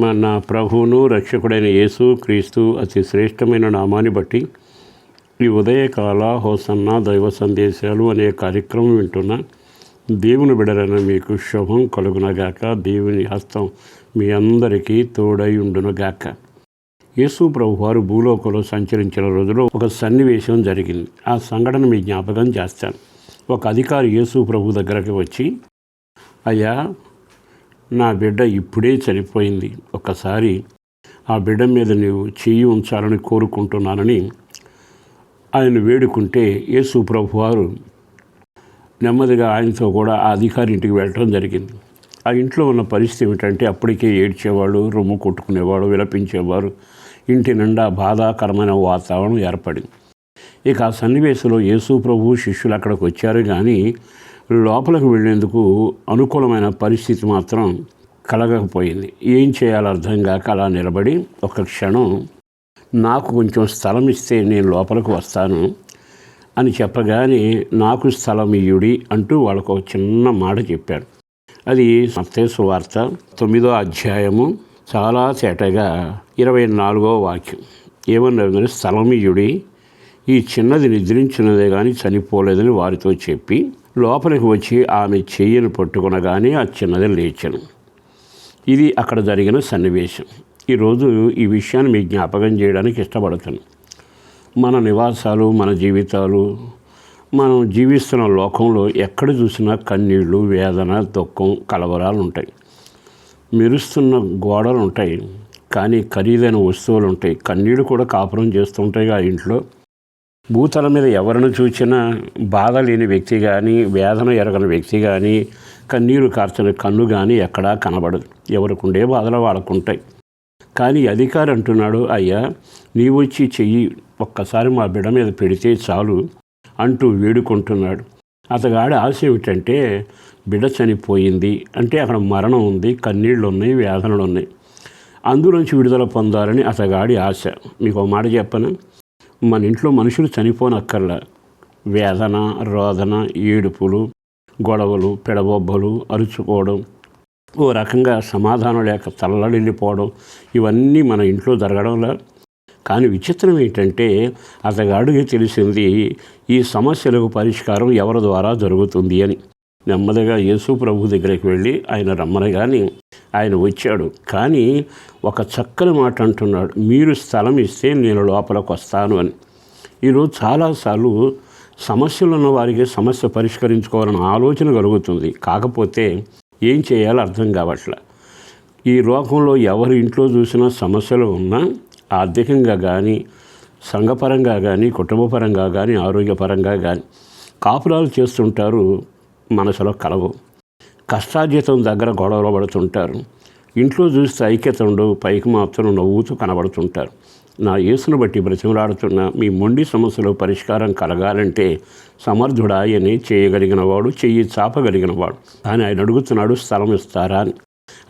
మన ప్రభువును రక్షకుడైన యేసు క్రీస్తు అతి శ్రేష్టమైన నామాన్ని బట్టి ఈ ఉదయకాల హోసన్న దైవ సందేశాలు అనే కార్యక్రమం వింటున్న. దేవుని బిడలైన మీకు శుభం కలుగునగాక. దేవుని హస్తం మీ అందరికీ తోడై ఉండునుగాక. యేసు ప్రభు వారు భూలోకంలో సంచరించిన రోజులో ఒక సన్నివేశం జరిగింది. ఆ సంఘటన మీ జ్ఞాపకం చేస్తాను. ఒక అధికారి యేసు ప్రభు దగ్గరకు వచ్చి అయ్యా నా బిడ్డ ఇప్పుడే చనిపోయింది. ఒకసారి ఆ బిడ్డ మీద నీవు చేయి ఉంచాలని కోరుకుంటున్నానని ఆయన వేడుకుంటే యేసు ప్రభు వారు నెమ్మదిగా ఆయనతో కూడా ఆ అధికారి ఇంటికి వెళ్ళడం జరిగింది. ఆ ఇంట్లో ఉన్న పరిస్థితి ఏమిటంటే అప్పటికే ఏడ్చేవాడు రొమ్ము కొట్టుకునేవాడు విలపించేవారు ఇంటి నిండా బాధాకరమైన వాతావరణం ఏర్పడింది. ఇక ఆ సన్నివేశంలో యేసు ప్రభు శిష్యులు అక్కడికి వచ్చారు కానీ లోపలికి వెళ్ళేందుకు అనుకూలమైన పరిస్థితి మాత్రం కలగకపోయింది. ఏం చేయాలో అర్థం కాక అలా నిలబడి ఒక క్షణం నాకు కొంచెం స్థలం ఇస్తే నేను లోపలికి వస్తాను అని చెప్పగానే నాకు స్థలం ఇయుడి అంటూ వాళ్ళకు ఒక చిన్న మాట చెప్పాడు అది మత్తేసు వార్త తొమ్మిదో అధ్యాయము చాలా తేటగా ఇరవై నాలుగో వాక్యం. ఏమన్నారు స్థలమియుడి ఈ చిన్నది నిద్రించినదే కానీ చనిపోలేదని వారితో చెప్పి లోపలికి వచ్చి ఆమె చెయ్యను పట్టుకునగానే ఆ చిన్నది లేచను. ఇది అక్కడ జరిగిన సన్నివేశం. ఈరోజు ఈ విషయాన్ని మీ జ్ఞాపకం చేయడానికి ఇష్టపడతాను. మన నివాసాలు మన జీవితాలు మనం జీవిస్తున్న లోకంలో ఎక్కడ చూసినా కన్నీళ్ళు వేదన దుఃఖం కలవరాలు ఉంటాయి మెరుస్తున్న గోడలు ఉంటాయి కానీ ఖరీదైన వస్తువులు ఉంటాయి కన్నీళ్ళు కూడా కాపురం చేస్తుంటాయి ఆ ఇంట్లో. భూతల మీద ఎవరిని చూచినా బాధ లేని వ్యక్తి కానీ వేదన ఎరగని వ్యక్తి కానీ కన్నీరు కార్చని కన్ను కానీ ఎక్కడా కనబడదు. ఎవరికుండే బాధలు వాళ్ళకుంటాయి. కానీ అధికారి అంటున్నాడు అయ్యా నీవొచ్చి వచ్చి చెయ్యి. ఒక్కసారి మా బిడ్డ మీద పెడితే చాలు అంటూ వేడుకుంటున్నాడు. అతగాడి ఆశ ఏమిటంటే బిడ్డ చనిపోయింది. అంటే అక్కడ మరణం ఉంది కన్నీళ్ళు ఉన్నాయి వేదనలు ఉన్నాయి అందులోంచి విడుదల పొందాలని అతగాడి ఆశ. మీకు ఒక మాట చెప్పను? మన ఇంట్లో మనుషులు చనిపోనక్కర్లా. వేదన రోదన ఏడుపులు గొడవలు పెడబొబ్బలు అరుచుకోవడం ఓ రకంగా సమాధానం లేక తల్లడిల్లిపోవడం ఇవన్నీ మన ఇంట్లో జరగడంలా. కానీ విచిత్రం ఏంటంటే అతగాడికి తెలిసింది ఈ సమస్యలకు పరిష్కారం ఎవరి ద్వారా జరుగుతుంది అని. నెమ్మదిగా యేసు ప్రభు దగ్గరికి వెళ్ళి ఆయన రమ్మనగాని ఆయన వచ్చాడు. కానీ ఒక చక్కని మాట అంటున్నాడు. మీరు స్థలం ఇస్తే నేను లోపలికి వస్తాను అని. ఈరోజు చాలాసార్లు సమస్యలు ఉన్న వారికి సమస్య పరిష్కరించుకోవాలని ఆలోచన కలుగుతుంది. కాకపోతే ఏం చేయాలో అర్థం కావట్లే. ఈ లోకంలో ఎవరి ఇంట్లో చూసినా సమస్యలు ఉన్నా ఆర్థికంగా కానీ సంఘపరంగా కానీ కుటుంబపరంగా కానీ ఆరోగ్యపరంగా కానీ కాపురాలు చేస్తుంటారు. మనసులో కలవు. కష్టార్జితం దగ్గర గొడవలు పడుతుంటారు. ఇంట్లో చూస్తే ఐక్యత ఉండవు పైకి మాత్రం నవ్వుతూ కనబడుతుంటారు. నా యేసును బట్టి బ్రతిమలాడుతున్న మీ మొండి సమస్యలో పరిష్కారం కలగాలంటే సమర్థుడాయని చేయగలిగిన వాడు చెయ్యి చాపగలిగిన వాడు కానీ ఆయన అడుగుతున్నాడు స్థలం ఇస్తారా? అని.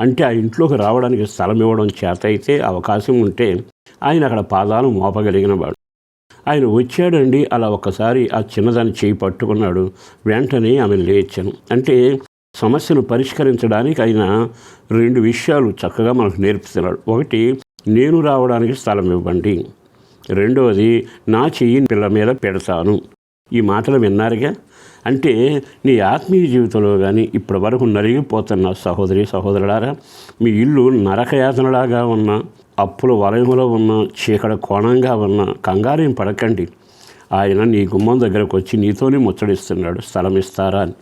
అంటే ఆ ఇంట్లోకి రావడానికి స్థలం ఇవ్వడం చేత అయితే అవకాశం ఉంటే ఆయన అక్కడ పాదాలు మోపగలిగిన వాడు ఆయన వచ్చాడండి అలా ఒక్కసారి ఆ చిన్నదాన్ని చేయి పట్టుకున్నాడు. వెంటనే ఆమె లేచాను. అంటే సమస్యను పరిష్కరించడానికి ఆయన రెండు విషయాలు చక్కగా మనకు నేర్పుతున్నాడు ఒకటి నేను రావడానికి స్థలం ఇవ్వండి. రెండవది నా చెయ్యి పిల్ల మీద పెడతాను. ఈ మాటలు విన్నారుగా? అంటే నీ ఆత్మీయ జీవితంలో కానీ ఇప్పటి వరకు నలిగిపోతున్న సహోదరి సహోదరులారా మీ ఇల్లు నరకయాతనలాగా ఉన్న అప్పుల వలయంలో ఉన్న చీకడ కోణంగా ఉన్న కంగారేం పడకండి. ఆయన నీ గుమ్మం దగ్గరకు వచ్చి నీతోనే ముచ్చడిస్తున్నాడు. స్థలం ఇస్తారా అని.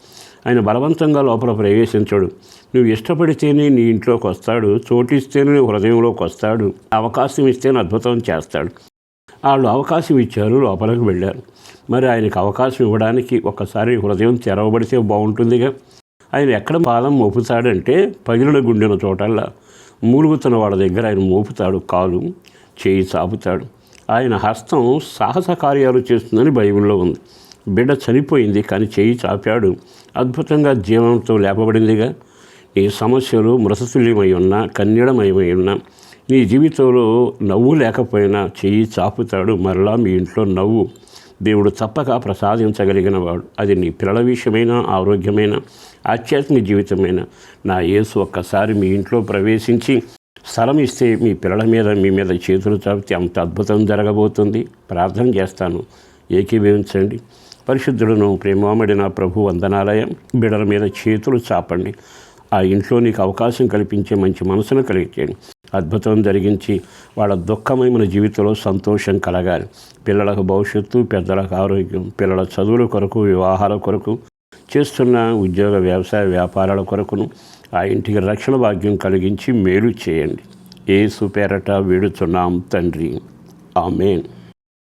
ఆయన బలవంతంగా లోపల ప్రవేశించడు. నువ్వు ఇష్టపడితేనే నీ ఇంట్లోకి వస్తాడు. చోటిస్తేనే హృదయంలోకి వస్తాడు. అవకాశం ఇస్తేనే అద్భుతం చేస్తాడు. వాళ్ళు అవకాశం ఇచ్చారు లోపలికి వెళ్ళారు. మరి ఆయనకు అవకాశం ఇవ్వడానికి ఒకసారి హృదయం తెరవబడితే బాగుంటుందిగా. ఆయన ఎక్కడ పాదం మోపుతాడంటే పగిలిన గుండెన చోటల్లా మూలుగుతున్న వాళ్ళ దగ్గర ఆయన మోపుతాడు కాలు చేయి చాపుతాడు. ఆయన హస్తం సాహస కార్యాలు చేస్తుందని బైబిల్లో ఉంది. బిడ్డ చనిపోయింది కానీ చేయి చాపాడు. అద్భుతంగా జీవనంతో లేపబడిందిగా. నీ సమస్యలు మృతతుల్యమై ఉన్నా కన్నీడమయమై ఉన్నా నీ జీవితంలో నవ్వు లేకపోయినా చెయ్యి చాపుతాడు మరలా మీ ఇంట్లో నవ్వు. దేవుడు తప్పక ప్రసాదించగలిగినవాడు. అది నీ పిల్లల విషయమైన ఆరోగ్యమైన ఆధ్యాత్మిక జీవితమైన నా యేసు ఒక్కసారి మీ ఇంట్లో ప్రవేశించి స్థలం ఇస్తే మీ పిల్లల మీద మీ మీద చేతులు చాపితే అంత అద్భుతం జరగబోతుంది. ప్రార్థన చేస్తాను. ఏకీభవించండి. పరిశుద్ధుడును ప్రేమామడి నా ప్రభు వందనాలయం. బిడల మీద చేతులు చాపండి. ఆ ఇంట్లో నీకు అవకాశం కల్పించే మంచి మనసును కలిగించండి. అద్భుతం జరిగించి వాళ్ళ దుఃఖమై మన జీవితంలో సంతోషం కలగాలి. పిల్లలకు భవిష్యత్తు పెద్దలకు ఆరోగ్యం పిల్లల చదువుల కొరకు వివాహాల కొరకు చేస్తున్న ఉద్యోగ వ్యవసాయ వ్యాపారాల కొరకును ఆ ఇంటికి రక్షణ భాగ్యం కలిగించి మేలు చేయండి. ఏ సుపేరట వేడుతున్నాం తండ్రి. ఆమెన్.